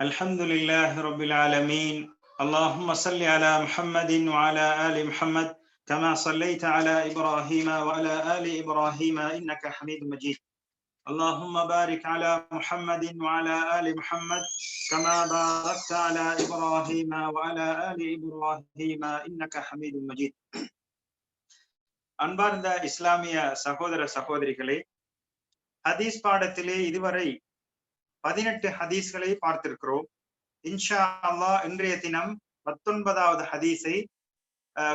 الحمد لله رب العالمين اللهم صل على محمد وعلى آل محمد كما صليت على إبراهيم وعلى آل إبراهيم إنك حميد مجيد اللهم بارك على محمد وعلى آل محمد كما باركت على إبراهيم وعلى آل إبراهيم إنك حميد مجيد அன்பார்ந்த இஸ்லாமிய சகோதர சகோதரிகளே ஹதீஸ் பாடத்திலே இதுவரை பதினெட்டு ஹதீஸ்களை பார்த்திருக்கிறோம் இன்ஷா அல்லாஹ் இன்றைய தினம் பத்தொன்பதாவது ஹதீஸை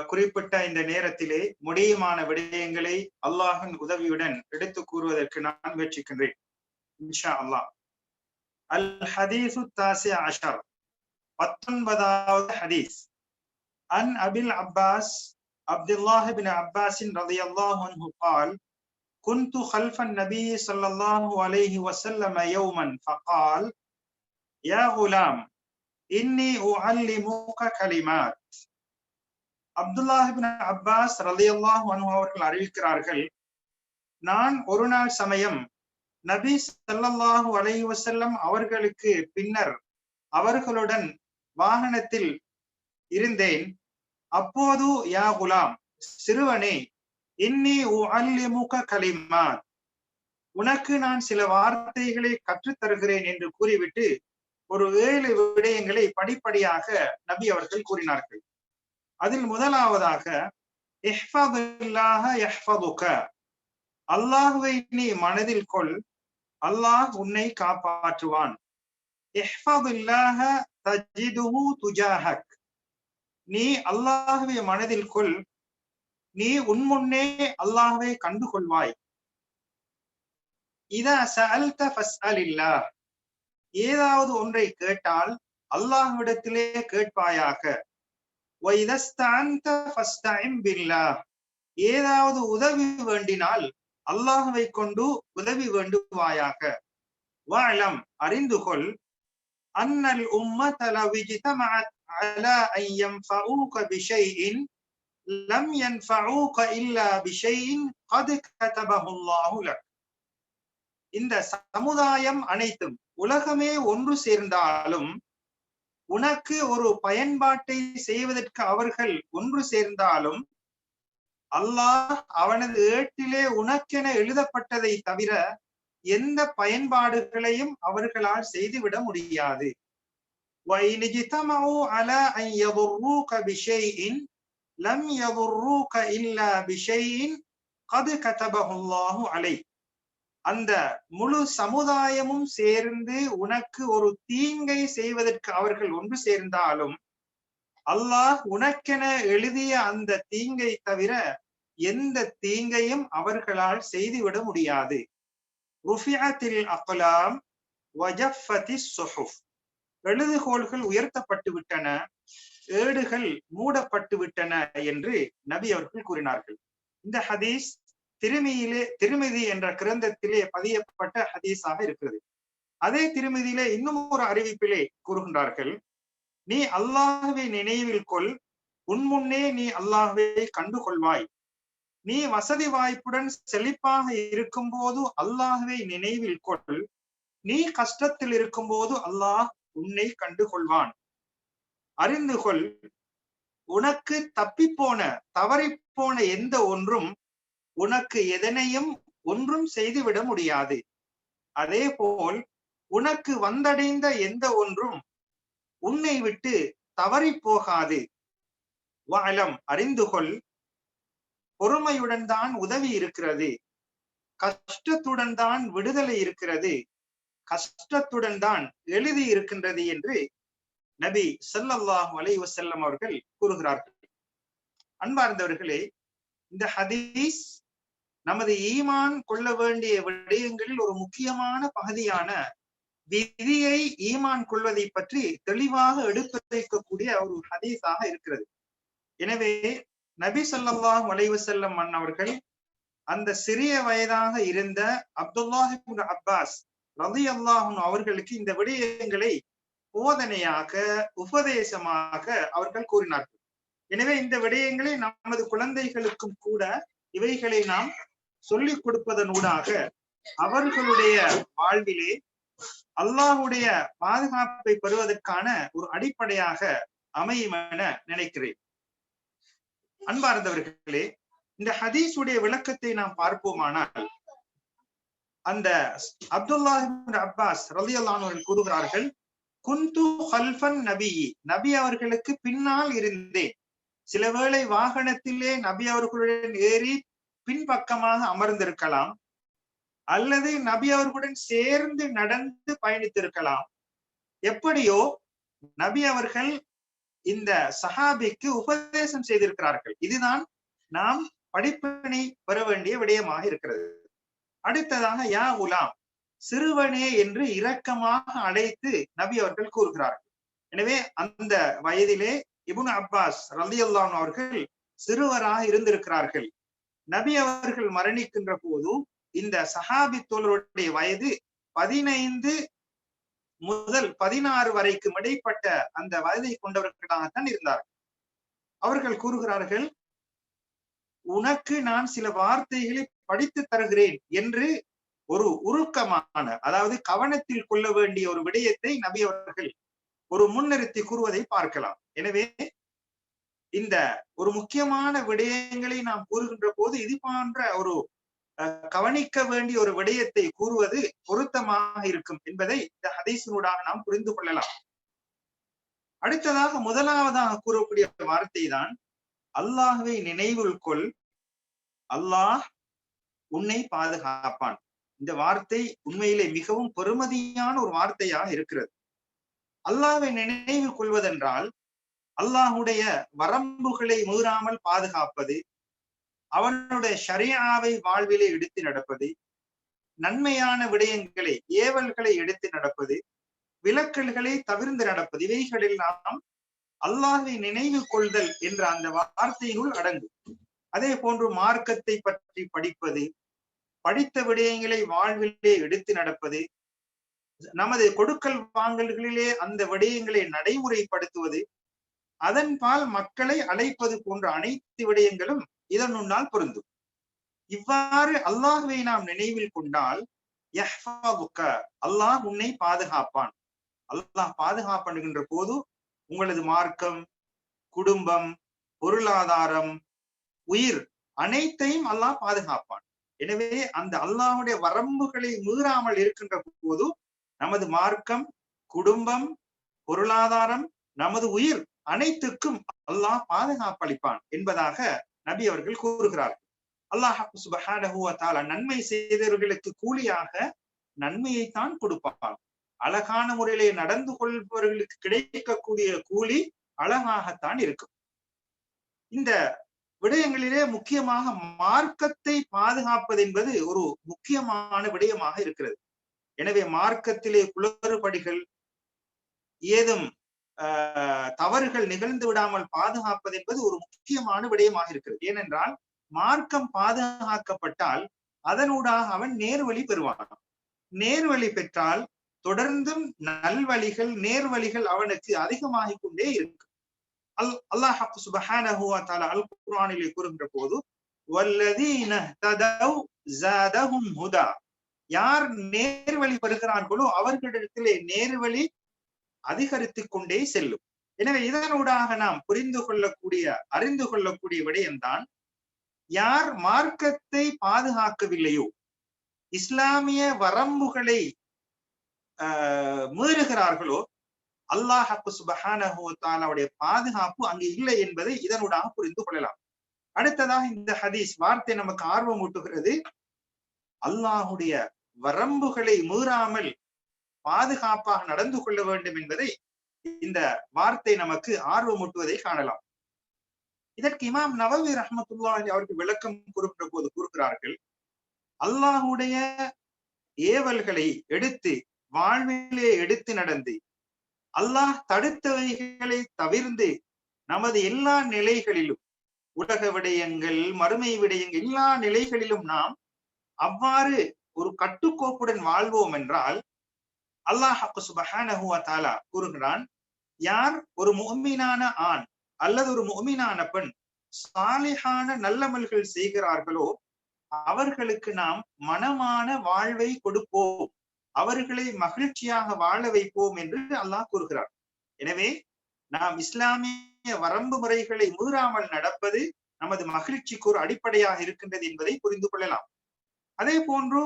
குறிப்பிட்ட இந்த நேரத்திலே முடியுமான விடயங்களை அல்லாஹின் உதவியுடன் எடுத்து கூறுவதற்கு நான் முயற்சிக்கின்றேன் இன்ஷா அல்லாஹ் அல் ஹதீசு தாசி அஷர் பத்தொன்பதாவது ஹதீஸ் அன் அபில் அப்பாஸ் عبد الله بن عباس رضي الله عنه قال كنت خلف النبي صلى الله عليه وسلم يوما فقال يا غلام إني أعلمك كلمات அப்துல்லாஹிபின் அப்பாஸ் ரலி அல்லாஹ் அவர்கள் அறிவிக்கிறார்கள் நான் ஒரு நாள் சமயம் நபி சல்லல்லாஹு அலைஹி வசல்லம் அவர்களுக்கு பின்னர் அவர்களுடன் வாகனத்தில் இருந்தேன் அப்போது யா குலாம் சிறுவனே இன்னி அல்லிமுக கலிமான். உனக்கு நான் சில வார்த்தைகளை கற்றுத் தருகிறேன் என்று கூறிவிட்டு ஒரு ஏழு விடயங்களை படிப்படியாக நபி அவர்கள் கூறினார்கள். அதில் முதலாவதாக அல்லாஹுவை நீ மனதில் கொள். அல்லாஹ் உன்னை காப்பாற்றுவான். நீ அல்லாஹுவை மனதில் கொள். நீ உன்முன்னே அல்லாஹை கண்டு கொள்வாய் ஏதாவது ஒன்றை கேட்டால் அல்லாஹ்விடத்திலே கேட்பாயாக. ஏதாவது உதவி வேண்டினால் அல்லாஹுவை கொண்டு உதவி வேண்டுவாயாக. வாழம் அறிந்து கொள் அன்னல் உம்ம தலவிஜிதமாத் அல ஐயம் ஃபவுக பிஷைஇன். لم ينفعوك إلا بشيء قد كتبه الله لك இந்த சமுதாயம் அனைத்தும் உலகமே ஒன்று சேர்ந்தாலும் உனக்கு ஒரு பயன்பாட்டை செய்வதற்கு அவர்கள் ஒன்று சேர்ந்தாலும் அல்லாஹ் அவனது ஏட்டிலே உனக்கென எழுதப்பட்டதை தவிர எந்த பயன்பாடுகளையும் அவர்களால் செய்துவிட முடியாது وإن اجتمعوا على أن يضروك بشيء லம் யதுர்ரூக இல்லா பிஷையின் கது கதபஹுல்லாஹு அலை அந்த முழு சமுதாயமும் சேர்ந்து உனக்கு ஒரு தீங்கை செய்வதற்கு அவர்கள் ஒன்று சேர்ந்தாலும் அல்லாஹ் உனக்கென எழுதிய அந்த தீங்கை தவிர எந்த தீங்கையும் அவர்களால் செய்துவிட முடியாது. அக்லாம் எழுதுகோள்கள் உயர்த்தப்பட்டு விட்டன ஏடுகள் மூடப்பட்டு விட்டன என்று நபி அவர்கள் கூறினார்கள். இந்த ஹதீஸ் திருமியிலே திருமதி என்ற கிரந்தத்திலே பதியப்பட்ட ஹதீஸாக இருக்கிறது. அதே திருமதியிலே இன்னும் ஒரு அறிவிப்பிலே கூறுகின்றார்கள். நீ அல்லாஹுவை நினைவில் கொள். உன்முன்னே நீ அல்லாஹுவை கண்டு கொள்வாய் நீ வசதி வாய்ப்புடன் செழிப்பாக இருக்கும் போது அல்லாஹுவை நினைவில் கொள். நீ கஷ்டத்தில் இருக்கும் போது அல்லாஹ் உன்னை கண்டு கொள்வான் அறிந்து கொள். உனக்கு தப்பிப்போன தவறிப்போன எந்த ஒன்றும் உனக்கு எதனையும் ஒன்றும் செய்துவிட முடியாது. அதே போல் உனக்கு வந்தடைந்த எந்த ஒன்றும் உன்னை விட்டு தவறி போகாது வாழம் அறிந்து கொள். பொறுமையுடன் தான் உதவி இருக்கிறது. கஷ்டத்துடன் தான் விடுதலை இருக்கிறது. கஷ்டத்துடன் தான் எழுதி இருக்கின்றது என்று நபி சல்லல்லாஹு அலை வசல்லம் அவர்கள் கூறுகிறார்கள். அன்பார்ந்தவர்களே இந்த ஹதீஸ் நமது ஈமான் கொள்ள வேண்டிய விடயங்களில் ஒரு முக்கியமான பகுதியான விதியை ஈமான் கொள்வதை பற்றி தெளிவாக எடுத்துரைக்கக்கூடிய ஒரு ஹதீஸாக இருக்கிறது. எனவே நபி சொல்லாஹ் வலைவசல்லம் மன்னவர்கள் அந்த சிறிய வயதாக இருந்த அப்துல்லாஹிபின் அப்பாஸ் ரதி அல்லாஹும் அவர்களுக்கு இந்த விடயங்களை போதனையாக உபதேசமாக அவர்கள் கூறினார்கள். எனவே இந்த விடயங்களை நமது குழந்தைகளுக்கும் கூட இவைகளை நாம் சொல்லிக் கொடுப்பதனூடாக அவர்களுடைய வாழ்விலே அல்லாஹுடைய பாதுகாப்பை பெறுவதற்கான ஒரு அடிப்படையாக அமையும் என நினைக்கிறேன். அன்பார்ந்தவர்களே இந்த ஹதீஸுடைய விளக்கத்தை நாம் பார்ப்போமானால் அந்த அப்துல்லா அப்பாஸ் ரலியல்லானவர்கள் கூறுகிறார்கள் குந்து ஹல்ஃபன் நபி நபி அவர்களுக்கு பின்னால் இருந்தேன். சில வேளை வாகனத்திலே நபி அவர்களுடன் ஏறி பின்பக்கமாக அமர்ந்திருக்கலாம் அல்லது நபி அவர்களுடன் சேர்ந்து நடந்து பயணித்திருக்கலாம். எப்படியோ நபி அவர்கள் இந்த சஹாபிக்கு உபதேசம் செய்திருக்கிறார்கள். இதுதான் நாம் படிப்பினை பெற வேண்டிய விடயமாக இருக்கிறது. அடுத்ததாக யா உலாம் சிறுவனே என்று இரக்கமாக அழைத்து நபி அவர்கள் கூறுகிறார்கள். எனவே அந்த வயதிலே இபுன் அப்பாஸ் ரலி அவர்கள் சிறுவராக இருந்திருக்கிறார்கள். நபி அவர்கள் மரணிக்கின்ற போதும் இந்த சஹாபி தோழருடைய வயது பதினைந்து முதல் பதினாறு வரைக்கும் இடைப்பட்ட அந்த வயதை கொண்டவர்களாகத்தான் இருந்தார்கள். அவர்கள் கூறுகிறார்கள் உனக்கு நான் சில வார்த்தைகளை படித்து தருகிறேன் என்று ஒரு உருக்கமான அதாவது கவனத்தில் கொள்ள வேண்டிய ஒரு விடயத்தை நபி அவர்கள் ஒரு முன்னிறுத்தி கூறுவதை பார்க்கலாம். எனவே இந்த ஒரு முக்கியமான விடயங்களை நாம் கூறுகின்ற போது இது போன்ற ஒரு கவனிக்க வேண்டிய ஒரு விடயத்தை கூறுவது பொருத்தமாக இருக்கும் என்பதை இந்த ஹதீசினூடாக நாம் புரிந்து கொள்ளலாம். அடுத்ததாக முதலாவதாக கூறக்கூடிய வார்த்தை தான் அல்லாஹுவை நினைவுள் கொள். அல்லாஹ் உன்னை பாதுகாப்பான். இந்த வார்த்தை உண்மையிலே மிகவும் பெருமதியான ஒரு வார்த்தையாக இருக்கிறது. அல்லாஹை நினைவு கொள்வதென்றால் அல்லாஹுடைய வரம்புகளை மீறாமல் பாதுகாப்பது அவனுடைய ஷரியாவை வாழ்விலே எடுத்து நடப்பது நன்மையான விடயங்களை ஏவல்களை எடுத்து நடப்பது விலக்கல்களை தவிர்ந்து நடப்பது இவைகளில் நாம் அல்லாஹை நினைவு கொள்தல் என்ற அந்த வார்த்தையினுள் அடங்கும். அதே போன்று மார்க்கத்தை பற்றி படிப்பது படித்த விடயங்களை வாழ்விலே எடுத்து நடப்பது நமது கொடுக்கல் வாங்கல்களிலே அந்த விடயங்களை நடைமுறைப்படுத்துவது அதன்பால் மக்களை அழைப்பது போன்ற அனைத்து விடயங்களும் இதனுன்னால் பொருந்தும். இவ்வாறு அல்லாஹுவை நாம் நினைவில் கொண்டால் அல்லாஹ் உன்னை பாதுகாப்பான். அல்லாஹ் பாதுகாப்படுகின்ற போது உங்களது மார்க்கம் குடும்பம் பொருளாதாரம் உயிர் அனைத்தையும் அல்லாஹ் பாதுகாப்பான். எனவே அந்த அல்லாஹுடைய வரம்புகளை மீறாமல் இருக்கின்ற போது நமது மார்க்கம் குடும்பம் பொருளாதாரம் நமது உயிர் அனைத்துக்கும் அல்லாஹ் பாதுகாப்பளிப்பான் என்பதாக நபி அவர்கள் கூறுகிறார்கள் அல்லாஹ் சுபஹானஹுவத்தால நன்மை செய்தவர்களுக்கு கூலியாக நன்மையை தான் கொடுப்பான். அழகான முறையிலே நடந்து கொள்பவர்களுக்கு கிடைக்கக்கூடிய கூலி அழகாகத்தான் இருக்கும். இந்த விடயங்களிலே முக்கியமாக மார்க்கத்தை பாதுகாப்பது என்பது ஒரு முக்கியமான விடயமாக இருக்கிறது. எனவே மார்க்கத்திலே குளறுபடிகள் ஏதும் தவறுகள் நிகழ்ந்து விடாமல் பாதுகாப்பது என்பது ஒரு முக்கியமான விடயமாக இருக்கிறது. ஏனென்றால் மார்க்கம் பாதுகாக்கப்பட்டால் அதனூடாக அவன் நேர்வழி பெறுவான். நேர்வழி பெற்றால் தொடர்ந்தும் நல்வழிகள் நேர்வழிகள் அவனுக்கு அதிகமாகிக் கொண்டே இருக்கும். அல் அல்லாஹ் சுபஹானஹுவா வ அல் குர்ஆனிலே கூறுகின்ற போது வல்லதீன ததவ் ஜாதஹும் ஹுதா யார் நேர்வழி பெறுகிறார்களோ அவர்களிடத்திலே நேர்வழி அதிகரித்துக் கொண்டே செல்லும். எனவே இதனூடாக நாம் புரிந்து கொள்ளக்கூடிய அறிந்து கொள்ளக்கூடிய விடயம்தான் யார் மார்க்கத்தை பாதுகாக்கவில்லையோ இஸ்லாமிய வரம்புகளை மீறுகிறார்களோ அல்லாஹு சுபஹானுடைய பாதுகாப்பு அங்கு இல்லை என்பதை இதனூடாக புரிந்து கொள்ளலாம். அடுத்ததாக இந்த ஹதீஸ் வார்த்தை நமக்கு ஆர்வம் ஊட்டுகிறது. அல்லாஹுடைய வரம்புகளை மீறாமல் பாதுகாப்பாக நடந்து கொள்ள வேண்டும் என்பதை இந்த வார்த்தை நமக்கு ஆர்வமூட்டுவதை காணலாம். இதற்கு இமாம் நவவி ரஹமத்துல்லாஹி அவருக்கு விளக்கம் குறிப்பிட்ட போது கூறுகிறார்கள் அல்லாஹுடைய ஏவல்களை எடுத்து வாழ்விலே எடுத்து நடந்து அல்லாஹ் தடுத்தவைகளை தவிர்ந்து நமது எல்லா நிலைகளிலும் உலக விடயங்கள் மறுமை விடயங்கள் எல்லா நிலைகளிலும் நாம் அவ்வாறு ஒரு கட்டுக்கோப்புடன் வாழ்வோம் என்றால் அல்லாஹ் சுபஹானஹுவ கூறுகிறான் யார் ஒரு முகமீனான ஆண் அல்லது ஒரு முகமீனான பெண் சாலிஹான நல்லமல்கள் செய்கிறார்களோ அவர்களுக்கு நாம் மனமான வாழ்வை கொடுப்போம். அவர்களை மகிழ்ச்சியாக வாழ வைப்போம் என்று அல்லாஹ் கூறுகிறார் எனவே நாம் இஸ்லாமிய வரம்பு முறைகளை மீறாமல் நடப்பது நமது மகிழ்ச்சிக்கு ஒரு அடிப்படையாக இருக்கின்றது என்பதை புரிந்து கொள்ளலாம். அதே போன்று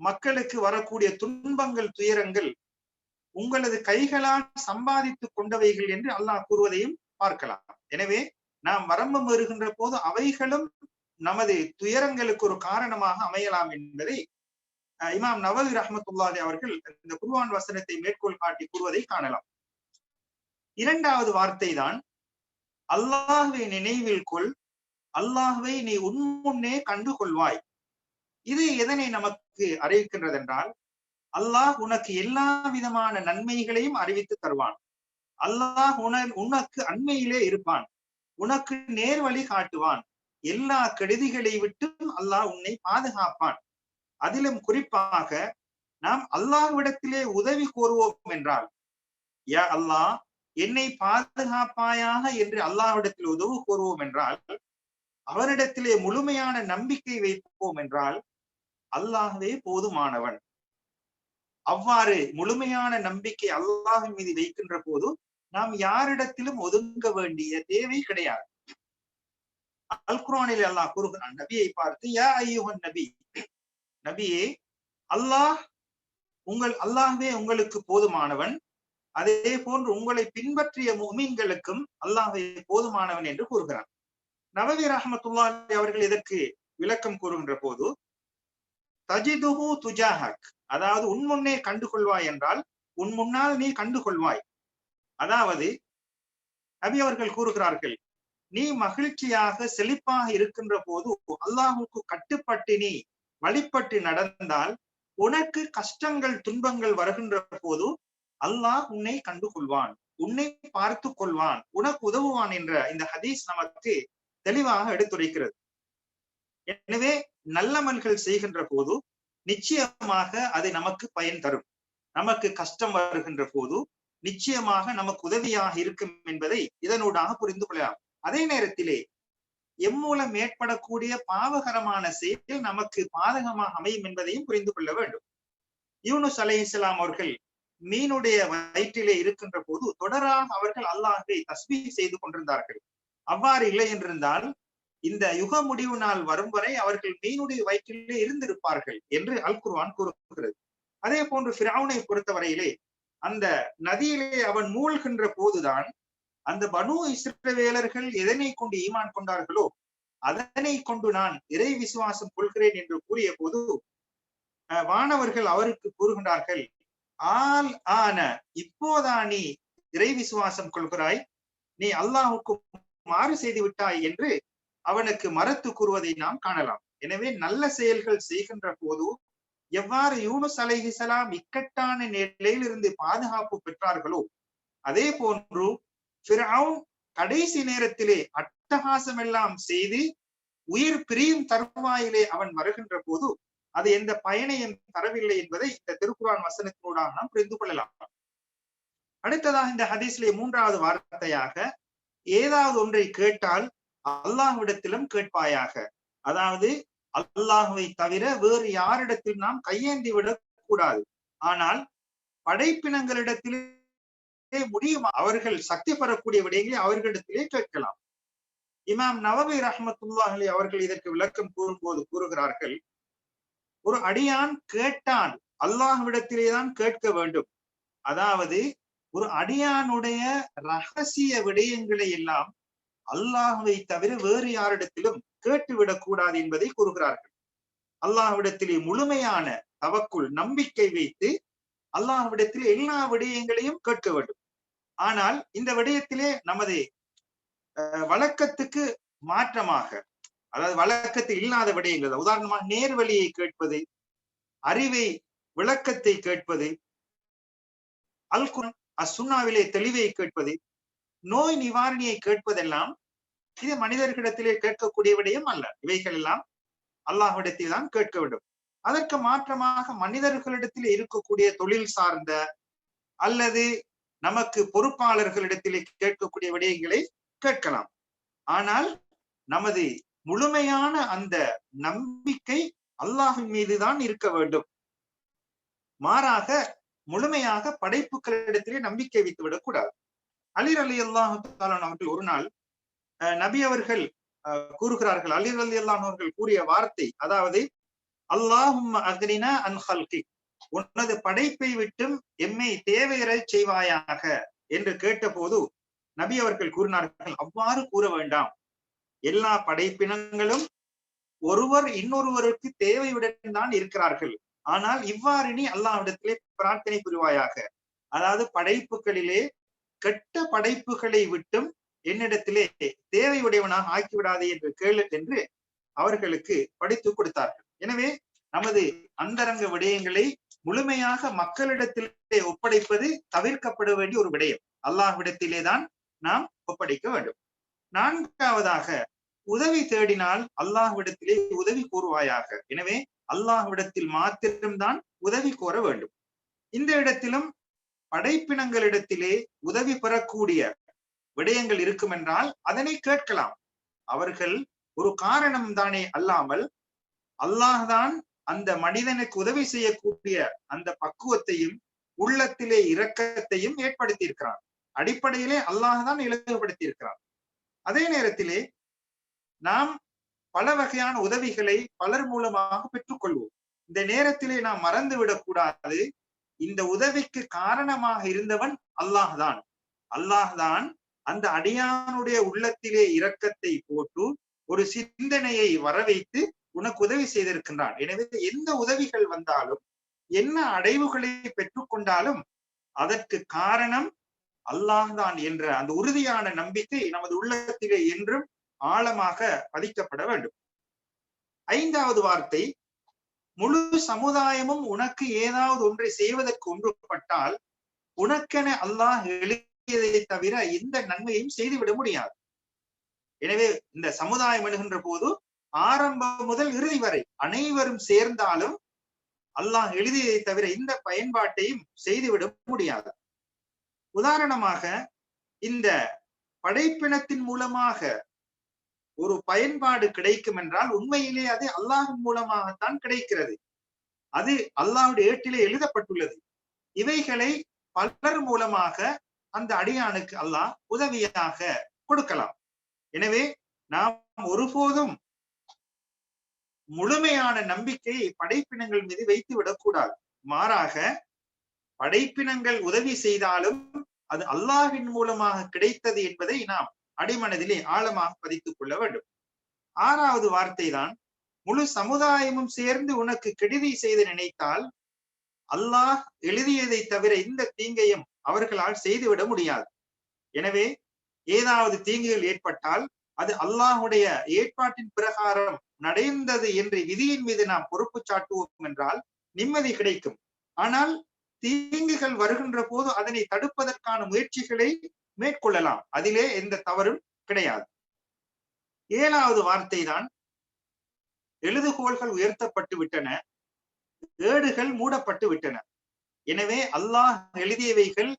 மக்களுக்கு வரக்கூடிய துன்பங்கள் துயரங்கள் உங்களது கைகளால் சம்பாதித்துக் கொண்டவைகள் என்று அல்லாஹ் கூறுவதையும் பார்க்கலாம். எனவே நாம் வரம்பு மீறுகின்ற போது அவைகளும் நமது துயரங்களுக்கு ஒரு காரணமாக அமையலாம் என்பதை இமாம் நவது ரஹமத்துல்லாதே அவர்கள் இந்த குர்வான் வசனத்தை மேற்கோள் காட்டி கூறுவதை காணலாம். இரண்டாவது வார்த்தை தான் அல்லாஹுவை நினைவில் கொள் அல்லாஹுவை நீ உன்முன்னே கண்டு கொள்வாய். இது எதனை நமக்கு அறிவிக்கின்றது என்றால் அல்லாஹ் உனக்கு எல்லா விதமான நன்மைகளையும் அறிவித்து தருவான். அல்லாஹ் உன உனக்கு அண்மையிலே இருப்பான். உனக்கு நேர்வழி காட்டுவான். எல்லா கெடுதிகளை விட்டும் அல்லாஹ் உன்னை பாதுகாப்பான். அதிலும் குறிப்பாக நாம் அல்லாஹ்விடத்திலே உதவி கோருவோம் என்றால் யா அல்லாஹ் என்னை பாதுகாப்பாயாக என்று அல்லாஹ்விடத்தில் உதவு கோருவோம் என்றால் அவரிடத்திலே முழுமையான நம்பிக்கை வைப்போம் என்றால் அல்லாஹவே போதுமானவன். அவ்வாறு முழுமையான நம்பிக்கை அல்லாஹின் மீது வைக்கின்ற போது நாம் யாரிடத்திலும் ஒதுங்க வேண்டிய தேவை கிடையாது. அல்குரானில் அல்லாஹ் கூறுகிறான் நபியை பார்த்து யா ஐயோகன் நபி நபியே அல்லாஹ் உங்கள் அல்லாஹ்வே உங்களுக்கு போதுமானவன். அதே போன்று உங்களை பின்பற்றிய முமீன்களுக்கும் அல்லாஹே போதுமானவன் என்று கூறுகிறான். நவவி ரஹமத்துல்லா அவர்கள் இதற்கு விளக்கம் கூறுகின்ற போது தஜிதுஹு துஜாஹக். அதாவது உன் முன்னே கண்டுகொள்வாய் என்றால் உன் முன்னால் நீ கண்டுகொள்வாய். அதாவது நபி அவர்கள் கூறுகிறார்கள் நீ மகிழ்ச்சியாக செழிப்பாக இருக்கின்ற போது அல்லாஹுக்கு கட்டுப்பட்டு நீ வழிபட்டு நடந்தால் உனக்கு கஷ்டங்கள் துன்பங்கள் வருகின்ற போது அல்லாஹ் உன்னை கண்டு கொள்வான் உன்னை பார்த்து கொள்வான் உனக்கு உதவுவான் என்ற இந்த ஹதீஸ் நமக்கு தெளிவாக எடுத்துரைக்கிறது. எனவே நல்லமல்கள் செய்கின்ற போது நிச்சயமாக அது நமக்கு பயன் தரும். நமக்கு கஷ்டம் வருகின்ற போது நிச்சயமாக நமக்கு உதவியாக இருக்கும் என்பதை இதனூடாக புரிந்து கொள்ளலாம். அதே நேரத்திலே எம்மூலம் ஏற்படக்கூடிய பாவகரமான செயல் நமக்கு பாதகமாக அமையும் என்பதையும் புரிந்து கொள்ள வேண்டும். யூனுஸ் அலை இஸ்லாம் அவர்கள் மீனுடைய வயிற்றிலே இருக்கின்ற போது தொடராக அவர்கள் அல்லாஹை தஸ்மி செய்து கொண்டிருந்தார்கள். அவ்வாறு இல்லை என்றிருந்தால் இந்த யுக முடிவு நாள் வரும் வரை அவர்கள் மீனுடைய வயிற்றிலே இருந்திருப்பார்கள் என்று அல் குர்வான் கூறுகிறது. அதே போன்று பிராவுனை பொறுத்தவரையிலே அந்த நதியிலே அவன் மூழ்கின்ற போதுதான் அந்த பனு இஸ்ரவேலர்கள் எதனை கொண்டு ஈமான் கொண்டார்களோ அதனை கொண்டு நான் இறை விசுவாசம் கொள்கிறேன் என்று கூறிய போது வானவர்கள் அவருக்கு கூறுகின்றார்கள் ஆல் ஆன இப்போதா நீ இறை விசுவாசம் கொள்கிறாய்? நீ அல்லாஹுக்கு மாறு செய்து விட்டாய் என்று அவனுக்கு மறுத்து கூறுவதை நாம் காணலாம். எனவே நல்ல செயல்கள் செய்கின்ற போது எவ்வாறு யூனுஸ் அலைஹிசலாம் இக்கட்டான நிலையிலிருந்து பாதுகாப்பு பெற்றார்களோ அதே போன்று பிறவும் கடைசி நேரத்திலே அட்டகாசம் எல்லாம் செய்து உயிர் பிரியும் தருவாயிலே அவன் வருகின்ற போது அது எந்த பயனையும் தரவில்லை என்பதை இந்த திருக்குறான் வசனத்தினூடாக நாம் புரிந்து கொள்ளலாம். அடுத்ததாக இந்த ஹதீஸ்லே மூன்றாவது வார்த்தையாக ஏதாவது ஒன்றை கேட்டால் அல்லாஹ்விடத்திலும் கேட்பாயாக. அதாவது அல்லாஹுவை தவிர வேறு யாரிடத்தில் நாம் கையேந்தி விடக்கூடாது. ஆனால் படைப்பினங்களிடத்திலே முடியும்? அவர்கள் சக்தி பெறக்கூடிய விடயங்களை அவர்களிடத்திலே கேட்கலாம். இமாம் நவபி ரஹமத்துல்லாஹலி அவர்கள் இதற்கு விளக்கம் கூறும்போது கூறுகிறார்கள் ஒரு அடியான் கேட்டான் அல்லாஹ்விடத்திலேதான் கேட்க வேண்டும். அதாவது ஒரு அடியானுடைய ரகசிய விடயங்களை எல்லாம் அல்லாஹுவை தவிர வேறு யாரிடத்திலும் கேட்டுவிடக் கூடாது என்பதை கூறுகிறார்கள். அல்லாஹ்விடத்திலே முழுமையான தவக்குள் நம்பிக்கை வைத்து அல்லாஹ்விடத்திலே எல்லா விடயங்களையும் கேட்க வேண்டும். ஆனால் இந்த விடயத்திலே நமது வழக்கத்துக்கு மாற்றமாக அதாவது வழக்கத்தில் இல்லாத விடயங்கள் உதாரணமாக நேர்வழியை கேட்பது அறிவை விளக்கத்தை கேட்பது அல்குன் அசுன்னாவிலே தெளிவை கேட்பது நோய் நிவாரணியை கேட்பதெல்லாம் இது மனிதர்களிடத்திலே கேட்கக்கூடிய விடயம் அல்ல. இவைகள் எல்லாம் அல்லாஹ்விடத்தில் தான் கேட்க வேண்டும். அதற்கு மாற்றமாக மனிதர்களிடத்தில் இருக்கக்கூடிய தொழில் சார்ந்த அல்லது நமக்கு பொறுப்பாளர்களிடத்திலே கேட்கக்கூடிய விடயங்களை கேட்கலாம். ஆனால் நமது முழுமையான அந்த நம்பிக்கை அல்லாஹின் மீதுதான் இருக்க வேண்டும். மாறாக முழுமையாக படைப்புகளிடத்திலே நம்பிக்கை வைத்து விடக்கூடாது. அலிர் அலி அல்லாஹு அவர்கள் ஒரு நாள் நபி அவர்கள் கூறுகிறார்கள் அலிர் அலி அல்லாஹ் அவர்கள் கூறிய வார்த்தை அதாவது அல்லாஹும் அக்ரினா அன் ஹல்கி உனது படைப்பை விட்டும் எம்மை தேவையறை செய்வாயாக என்று கேட்டபோது நபி அவர்கள் கூறினார்கள் அவ்வாறு கூற வேண்டாம். எல்லா படைப்பினங்களும் ஒருவர் இன்னொருவருக்கு தேவையுடன் தான் இருக்கிறார்கள். ஆனால் இவ்வாறு நீ அல்லாவிடத்திலே பிரார்த்தனை புரிவாயாக. அதாவது படைப்புகளிலே கெட்ட படைப்புகளை விட்டும் என்னிடத்திலே தேவையுடையவனாக ஆக்கிவிடாதே என்று கேளு என்று அவர்களுக்கு படித்து கொடுத்தார்கள். எனவே நமது அந்தரங்க விடயங்களை முழுமையாக மக்களிடத்திலே ஒப்படைப்பது தவிர்க்கப்பட வேண்டிய ஒரு விடயம். அல்லாஹ்விடத்திலே தான் நாம் ஒப்படைக்க வேண்டும். நான்காவதாக உதவி தேடினால் அல்லாஹ்விடத்திலே உதவி கூறுவாயாக. எனவே அல்லாஹ்விடத்தில் மாத்திரம்தான் உதவி கோர வேண்டும். இந்த இடத்திலும் படைப்பினங்களிடத்திலே உதவி பெறக்கூடிய விடயங்கள் இருக்கும் என்றால் அதனை கேட்கலாம். அவர்கள் ஒரு காரணம் தானே அல்லாமல் அல்லாஹ்தான் அந்த மனிதனுக்கு உதவி செய்யக்கூடிய அந்த பக்குவத்தையும் உள்ளத்திலே இரக்கத்தையும் ஏற்படுத்தி இருக்கிறான் அடிப்படையிலே அல்லாஹ் இலகுபடுத்தி இருக்கிறான் அதே நேரத்திலே நாம் பல வகையான உதவிகளை பலர் மூலமாக பெற்றுக்கொள்வோம். இந்த நேரத்திலே நாம் மறந்து விடக்கூடாது. இந்த உதவிக்கு காரணமாக இருந்தவன் அல்லாஹ் தான் அல்லாஹ் தான் அந்த அடியானுடைய உள்ளத்திலே இரக்கத்தை போட்டு ஒரு சிந்தனையை வரவைத்து உனக்கு உதவி செய்திருக்கின்றான். எனவே எந்த உதவிகள் வந்தாலும் என்ன அடைவுகளை பெற்றுக்கொண்டாலும் அதற்கு காரணம் அல்லாஹ் தான் என்ற அந்த உறுதியான நம்பிக்கை நமது உள்ளத்திலே என்றும் ஆழமாக பதிக்கப்பட வேண்டும். ஐந்தாவது வார்த்தை முழு சமுதாயமும் உனக்கு ஏதாவது ஒன்றை செய்வதற்கு ஒன்றுபட்டால் உனக்கென அல்லாஹ் எழுதியதை தவிர எந்த நன்மையும் செய்துவிட முடியாது. எனவே இந்த சமுதாயம் எழுகின்ற போது ஆரம்பம் முதல் இறுதி வரை அனைவரும் சேர்ந்தாலும் அல்லாஹ் எழுதியதை தவிர இந்த பயன்பாட்டையும் செய்துவிட முடியாது. உதாரணமாக இந்த படைப்பினத்தின் மூலமாக ஒரு பயன்பாடு கிடைக்கும் என்றால் உண்மையிலே அது அல்லாஹின் மூலமாகத்தான் கிடைக்கிறது. அது அல்லாஹுடைய ஏட்டிலே எழுதப்பட்டுள்ளது. இவைகளை பலர் மூலமாக அந்த அடியானுக்கு அல்லாஹ் உதவியாக கொடுக்கலாம். எனவே நாம் ஒருபோதும் முழுமையான நம்பிக்கையை படைப்பினங்கள் மீது வைத்து விடக்கூடாது மாறாக படைப்பினங்கள் உதவி செய்தாலும் அது அல்லாஹின் மூலமாக கிடைத்தது என்பதை நாம் அடிமனதிலே ஆழமாக பதித்துக் கொள்ள வேண்டும். ஆறாவது வார்த்தை தான் முழு சமுதாயமும் சேர்ந்து உனக்கு கெடுதி செய்து நினைத்தால் அல்லாஹ் எழுதியதை தவிர இந்த தீங்கையும் அவர்களால் செய்துவிட முடியாது. எனவே ஏதாவது தீங்குகள் ஏற்பட்டால் அது அல்லாஹுடைய ஏற்பாட்டின் பிரகாரம் நடந்தது என்று விதியின் மீது நாம் பொறுப்பு சாட்டுவோம் என்றால் நிம்மதி கிடைக்கும். ஆனால் தீங்குகள் வருகின்ற போது அதனை தடுப்பதற்கான முயற்சிகளை மேற்கொள்ளலாம். அதிலே எந்த தவறும் கிடையாது. ஏழாவது வார்த்தை தான் எழுதுகோள்கள் உயர்த்தப்பட்டு விட்டன ஏடுகள் மூடப்பட்டு விட்டன. எனவே அல்லாஹ் எழுதியவைகள்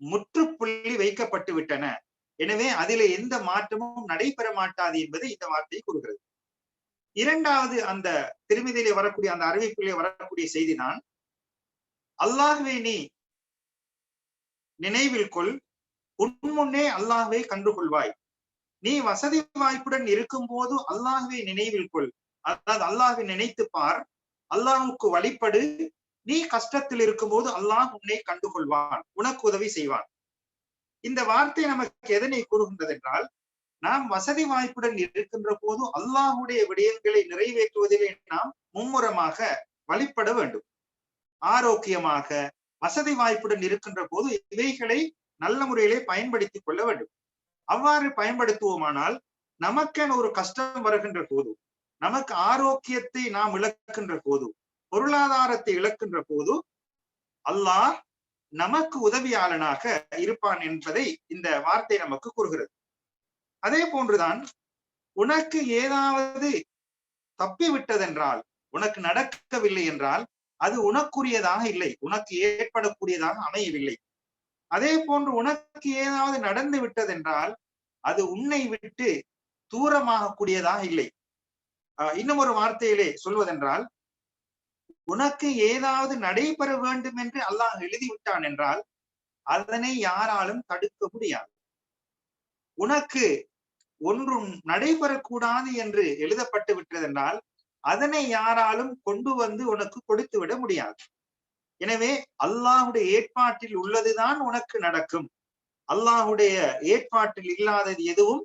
முற்றுப்புள்ளி வைக்கப்பட்டு விட்டன. எனவே அதில எந்த மாற்றமும் நடைபெற மாட்டாது என்பதை இந்த வார்த்தை கூறுகிறது. இரண்டாவது அந்த திருமதியிலே வரக்கூடிய அந்த அறிவிப்பிலே வரக்கூடிய செய்தி தான் அல்லாஹுவை நீ நினைவில் கொள் உன்முன்னே அல்லாஹுவை கண்டுகொள்வாய். நீ வசதி வாய்ப்புடன் இருக்கும் போது அல்லாஹுவை நினைவில் கொள். அதாவது அல்லாஹை நினைத்து பார் அல்லாஹுக்கு வழிபடு நீ கஷ்டத்தில் இருக்கும்போது அல்லாஹ் உன்னை கண்டுகொள்வான் உனக்கு உதவி செய்வான். இந்த வார்த்தை நமக்கு எதனை கூறுகின்றது என்றால் நாம் வசதி வாய்ப்புடன் இருக்கின்ற போது அல்லாஹுடைய விடயங்களை நிறைவேற்றுவதிலே நாம் மும்முரமாக வழிபட வேண்டும். ஆரோக்கியமாக வசதி வாய்ப்புடன் இருக்கின்ற போது இவைகளை நல்ல முறையிலே பயன்படுத்திக் கொள்ள வேண்டும். அவ்வாறு பயன்படுத்துவோமானால் நமக்கென ஒரு கஷ்டம் வருகின்ற போது நமக்கு ஆரோக்கியத்தை நாம் இழக்கின்ற போது பொருளாதாரத்தை இழக்கின்ற போது அல்லாஹ் நமக்கு உதவியாளனாக இருப்பான் என்பதை இந்த வார்த்தை நமக்கு கூறுகிறது. அதே போன்றுதான் உனக்கு ஏதாவது தப்பி விட்டதென்றால் உனக்கு நடக்கவில்லை என்றால் அது உனக்குரியதாக இல்லை. உனக்கு ஏற்படக்கூடியதாக அமையவில்லை. அதே போன்று உனக்கு ஏதாவது நடந்து விட்டதென்றால் அது உன்னை விட்டு தூரமாக கூடியதாக இல்லை இன்னும் ஒரு வார்த்தையிலே சொல்வதென்றால் உனக்கு ஏதாவது நடைபெற வேண்டும் என்று அல்லாஹ் எழுதிவிட்டான் என்றால் அதனை யாராலும் தடுக்க முடியாது. உனக்கு ஒன்றும் நடைபெறக்கூடாது என்று எழுதப்பட்டு விட்டதென்றால் அதனை யாராலும் கொண்டு வந்து உனக்கு கொடுத்து விட முடியாது. எனவே அல்லாஹுடைய ஏற்பாட்டில் உள்ளதுதான் உனக்கு நடக்கும். அல்லாஹுடைய ஏற்பாட்டில் இல்லாதது எதுவும்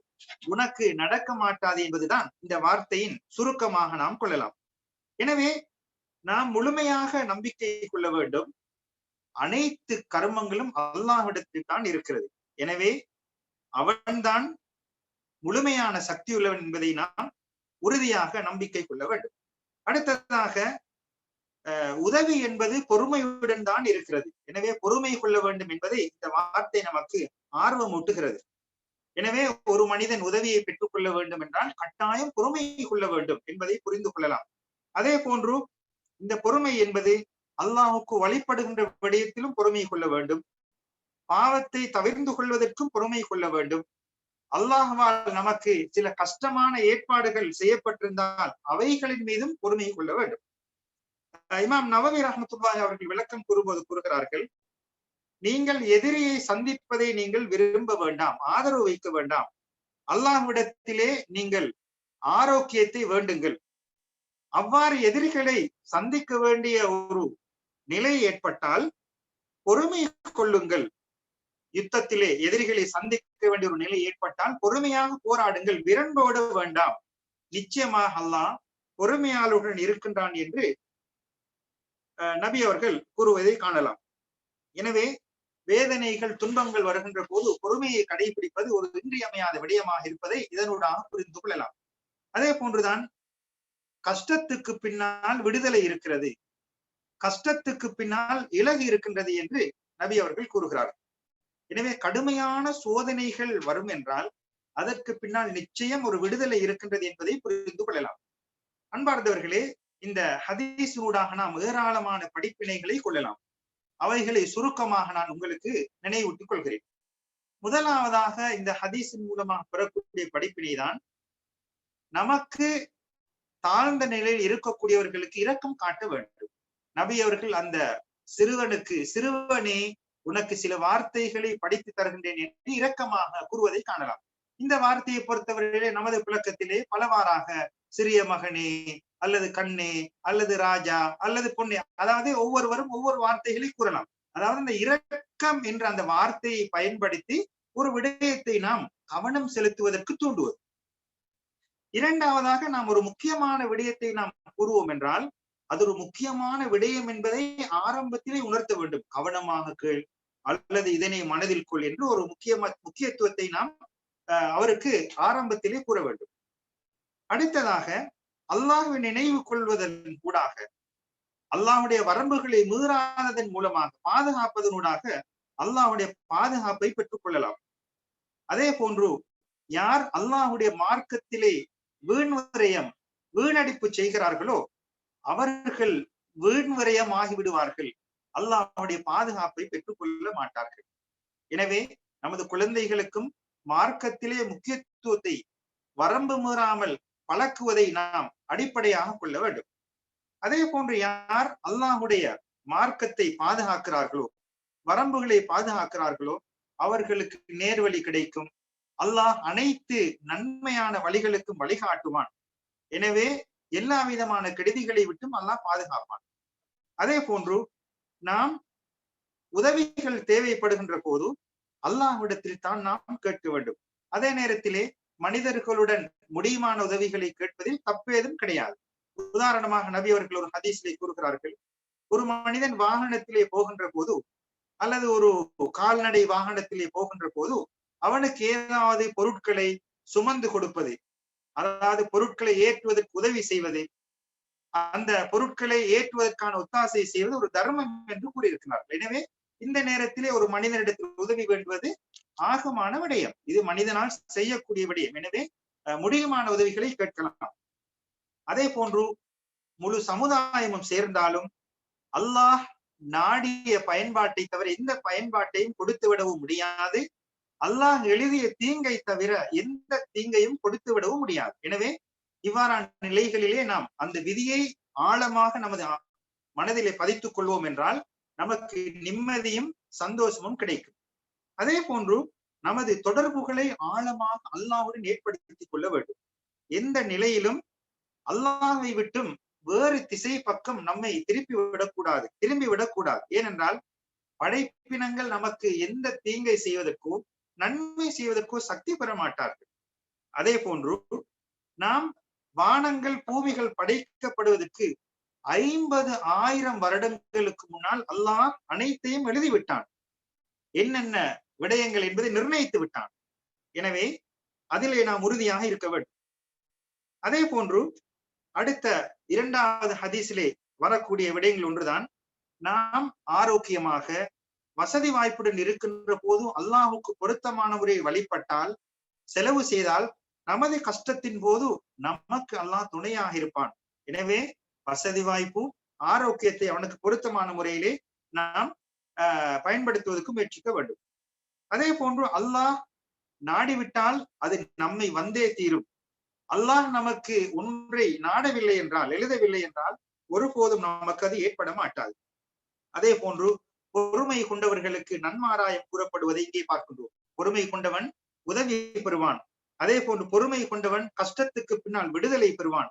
உனக்கு நடக்க மாட்டாது என்பதுதான் இந்த வார்த்தையின் சுருக்கமாக நாம் கொள்ளலாம். எனவே நாம் முழுமையாக நம்பிக்கை கொள்ள வேண்டும். அனைத்து கர்மங்களும் அல்லாஹிடத்தில் தான் இருக்கிறது. எனவே அவன்தான் முழுமையான சக்தி உள்ளவன் என்பதை நாம் உறுதியாக நம்பிக்கை கொள்ள வேண்டும். அடுத்ததாக உதவி என்பது பொறுமையுடன் தான் இருக்கிறது. எனவே பொறுமை கொள்ள வேண்டும் என்பதை இந்த வார்த்தை நமக்கு ஆர்வம் ஊட்டுகிறது எனவே ஒரு மனிதன் உதவியை பெற்றுக் கொள்ள வேண்டும் என்றால் கட்டாயம் பொறுமை கொள்ள வேண்டும் என்பதை புரிந்து கொள்ளலாம். அதே போன்று இந்த பொறுமை என்பது அல்லாஹுக்கு வழிபடுகின்ற விடயத்திலும் பொறுமை கொள்ள வேண்டும். பாவத்தை தவிர்ந்து கொள்வதற்கும் பொறுமை கொள்ள வேண்டும். அல்லாஹால் நமக்கு சில கஷ்டமான ஏற்பாடுகள் செய்யப்பட்டிருந்தால் அவைகளின் மீதும் பொறுமை கொள்ள வேண்டும். இமாம் நவவி ரஹமத்துல்லாஹி அவர்கள் விளக்கம் கூறும்போது கூறுகிறார்கள் நீங்கள் எதிரியை சந்திப்பதை நீங்கள் விரும்ப வேண்டாம் ஆதரவு வைக்க வேண்டாம். அல்லாஹ்விடத்திலே நீங்கள் ஆரோக்கியத்தை வேண்டுங்கள். அவ்வாறு எதிரிகளை சந்திக்க வேண்டிய ஒரு நிலை ஏற்பட்டால் பொறுமை கொள்ளுங்கள். யுத்தத்திலே எதிரிகளை சந்திக்க வேண்டிய ஒரு நிலை ஏற்பட்டால் பொறுமையாக போராடுங்கள். விரண்டோட வேண்டாம். நிச்சயமாக அல்லாஹ் பொறுமையாளுடன் இருக்கின்றான் என்று நபி அவர்கள் கூறுவதை காணலாம். எனவே வேதனைகள் துன்பங்கள் வருகின்ற போது பொறுமையை கடைபிடிப்பது ஒரு இன்றியமையாத விடயமாக இருப்பதை இதனூடாக புரிந்து கொள்ளலாம். அதே போன்றுதான் கஷ்டத்துக்கு பின்னால் விடுதலை இருக்கிறது. கஷ்டத்துக்கு பின்னால் இலகு இருக்கின்றது என்று நபி அவர்கள் கூறுகிறார் எனவே கடுமையான சோதனைகள் வரும் என்றால் அதற்கு பின்னால் நிச்சயம் ஒரு விடுதலை இருக்கின்றது என்பதை புரிந்து கொள்ளலாம். அன்பார்ந்தவர்களே இந்த ஹதீசூடாக நாம் ஏராளமான படிப்பினைகளை கொள்ளலாம். அவைகளை சுருக்கமாக நான் உங்களுக்கு நினைவூட்டிக் கொள்கிறேன். முதலாவதாக இந்த ஹதீஸின் மூலமாக பெறக்கூடிய படிப்பினை தான் நமக்கு தாழ்ந்த நிலையில் இருக்கக்கூடியவர்களுக்கு இரக்கம் காட்ட வேண்டும். நபி அவர்கள் அந்த சிறுவனுக்கு சிறுவனே உனக்கு சில வார்த்தைகளை படித்து தருகின்றேன் என்று இரக்கமாக கூறுவதை காணலாம். இந்த வார்த்தையை பொறுத்தவரையிலே நமது புழக்கத்திலே பலவாறாக சிறிய மகனே அல்லது கண்ணே அல்லது ராஜா அல்லது பொண்ணே அதாவது ஒவ்வொருவரும் ஒவ்வொரு வார்த்தைகளை கூறலாம். அதாவது இந்த இரக்கம் என்ற அந்த வார்த்தையை பயன்படுத்தி ஒரு விடயத்தை நாம் கவனம் செலுத்துவதற்கு தூண்டுவது இரண்டாவதாக நாம் ஒரு முக்கியமான விடயத்தை நாம் கூறுவோம் என்றால் அது ஒரு முக்கியமான விடயம் என்பதை ஆரம்பத்திலே உணர்த்த வேண்டும். கவனமாக கேள் அல்லது இதனை மனதில் கொள் என்று ஒரு முக்கிய முக்கியத்துவத்தை நாம் அவருக்கு ஆரம்பத்திலே கூற வேண்டும். அடுத்ததாக அல்லாஹுவை நினைவு கொள்வதன் கூடாக அல்லாஹுடைய வரம்புகளை மீறாததன் மூலமாக பாதுகாப்பதனூடாக அல்லாஹுடைய பாதுகாப்பை பெற்றுக் கொள்ளலாம். அதே போன்று யார் அல்லாஹுடைய மார்க்கத்திலே வீண்வரையம் வீணடிப்பு செய்கிறார்களோ அவர்கள் வீண்வரையம் ஆகிவிடுவார்கள் அல்லாஹுடைய பாதுகாப்பை பெற்றுக்கொள்ள மாட்டார்கள். எனவே நமது குழந்தைகளுக்கும் மார்க்கத்திலே முக்கியத்துவத்தை வரம்பு மீறாமல் பழக்குவதை நாம் அடிப்படையாக கொள்ள வேண்டும். அதே போன்று யார் அல்லாஹுடைய மார்க்கத்தை பாதுகாக்கிறார்களோ வரம்புகளை பாதுகாக்கிறார்களோ அவர்களுக்கு நேர்வழி கிடைக்கும். அல்லாஹ் அனைத்து நன்மையான வழிகளுக்கும் வழிகாட்டுவான். எனவே எல்லா விதமான கெடுதிகளை விட்டும் அல்லாஹ் பாதுகாப்பான். அதே போன்று நாம் உதவிகள் தேவைப்படுகின்ற போது அல்லாஹ்விடத்தில் தான் நாம் கேட்க வேண்டும். அதே நேரத்திலே மனிதர்களுடன் முடியுமான உதவிகளை கேட்பதில் தப்பேதும் கிடையாது. உதாரணமாக நபி அவர்கள் ஒரு ஹதீஸிலே கூறுகிறார்கள் ஒரு மனிதன் வாகனத்திலே போகின்ற போது அல்லது ஒரு கால்நடை வாகனத்திலே போகின்ற போது அவனுக்கு ஏதாவது பொருட்களை சுமந்து கொடுப்பது அதாவது பொருட்களை ஏற்றுவதற்கு உதவி செய்வது அந்த பொருட்களை ஏற்றுவதற்கான ஒத்தாசை செய்வது ஒரு தர்மம் என்று கூறியிருக்கிறார் எனவே இந்த நேரத்திலே ஒரு மனிதனிடத்தில் உதவி வேண்டுவது ஆகமான விடயம். இது மனிதனால் செய்யக்கூடிய விடயம். எனவே முடியுமான உதவிகளை கேட்கலாம். அதே போன்று முழு சமுதாயமும் சேர்ந்தாலும் அல்லாஹ் நாடிய பயன்பாட்டை தவிர எந்த பயன்பாட்டையும் கொடுத்து விடவும் முடியாது. அல்லாஹ் எழுதிய தீங்கை தவிர எந்த தீங்கையும் கொடுத்து விடவும் முடியாது. எனவே இவ்வாறான நிலைகளிலே நாம் அந்த விதியை ஆழமாக நமது மனதிலே பதித்துக் கொள்வோம் என்றால் நமக்கு நிம்மதியும் சந்தோஷமும் கிடைக்கும். அதே போன்று நமது தொடர்புகளை ஆழமாக அல்லாஹுடன் ஏற்படுத்திக் கொள்ள வேண்டும். எந்த நிலையிலும் அல்லாஹை விட்டும் வேறு திசை பக்கம் நம்மை திருப்பி விடக்கூடாது திரும்பி விடக்கூடாது. ஏனென்றால் படைப்பினங்கள் நமக்கு எந்த தீங்கை செய்வதற்கோ நன்மை செய்வதற்கோ சக்தி பெற மாட்டார்கள். அதே போன்று நாம் வானங்கள் பூமிகள் படைக்கப்படுவதற்கு ஐம்பது ஆயிரம் வருடங்களுக்கு முன்னால் அல்லாஹ் அனைத்தையும் எழுதிவிட்டான். என்னென்ன விடயங்கள் என்பதை நிர்ணயித்து விட்டான். எனவே அதிலே நாம் உறுதியாக இருக்க வேண்டும். அதே போன்று அடுத்த இரண்டாவது ஹதீஸிலே வரக்கூடிய விடயங்கள் ஒன்றுதான். நாம் ஆரோக்கியமாக வசதி வாய்ப்புடன் இருக்கின்ற போதும் அல்லாஹுக்கு பொருத்தமான வழிபட்டால் செலவு செய்தால் நமது கஷ்டத்தின் போது நமக்கு அல்லாஹ் துணையாக இருப்பான். எனவே வசதி வாய்ப்பு ஆரோக்கியத்தை அவனுக்கு பொருத்தமான முறையிலே நாம் பயன்படுத்துவதற்கு முயற்சிக்க வேண்டும். அதே போன்று அல்லாஹ் நாடிவிட்டால் அது நம்மை வந்தே தீரும். அல்லாஹ் நமக்கு ஒன்றை நாடவில்லை என்றால் எழுதவில்லை என்றால் ஒருபோதும் நமக்கு அது ஏற்பட மாட்டாது. அதே போன்று பொறுமை கொண்டவர்களுக்கு நன்மாராயம் கூறப்படுவதை இங்கே பார்க்கின்றோம். பொறுமை கொண்டவன் உதவி பெறுவான். அதே போன்று பொறுமை கொண்டவன் கஷ்டத்துக்கு பின்னால் விடுதலை பெறுவான்.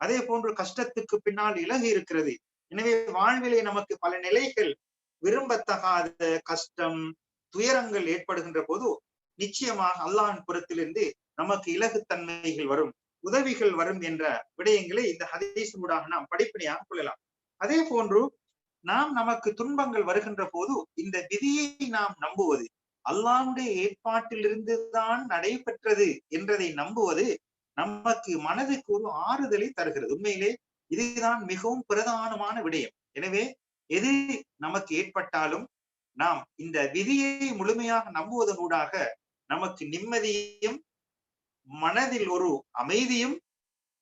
அதே போன்று கஷ்டத்துக்கு பின்னால் இலகு இருக்கிறது. எனவே வாழ்விலே நமக்கு பல நிலைகள் விரும்பத்தகாத கஷ்டம் துயரங்கள் ஏற்படுகின்ற போது நிச்சயமாக அல்லாஹின் புறத்திலிருந்து நமக்கு இலகுத்தன்மைகள் வரும். உதவிகள் வரும் என்ற விடயங்களை இந்த ஹதீசூடாக நாம் படிப்படியாக கொள்ளலாம். அதே போன்று நாம் நமக்கு துன்பங்கள் வருகின்ற போது இந்த விதியை நாம் நம்புவது அல்லாவுடைய ஏற்பாட்டிலிருந்து தான் நடைபெற்றது என்றதை நம்புவது நமக்கு மனதுக்கு ஒரு ஆறுதலை தருகிறது. உண்மையிலே இதுதான் மிகவும் பிரதானமான விடயம். எனவே எது நமக்கு ஏற்பட்டாலும் நாம் இந்த விதியை முழுமையாக நம்புவதனூடாக நமக்கு நிம்மதியும் மனதில் ஒரு அமைதியும்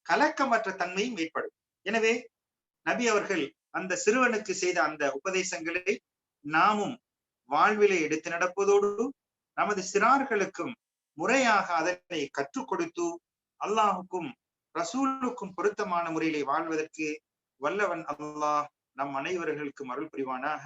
கலக்கமற்ற தன்மையும் ஏற்படும். எனவே நபி அவர்கள் அந்த சிறுவனுக்கு செய்த அந்த உபதேசங்களை நாமும் வாழ்விலே எடுத்து நடப்பதோடு நமது சிறார்களுக்கும் முறையாக அதனை கற்றுக் கொடுத்து அல்லாஹுக்கும் ரசூலுக்கும் பொருத்தமான முறையிலே வாழ்வதற்கு வல்லவன் அல்லாஹ் நம் அனைவர்களுக்கும் அருள் புரிவானாக.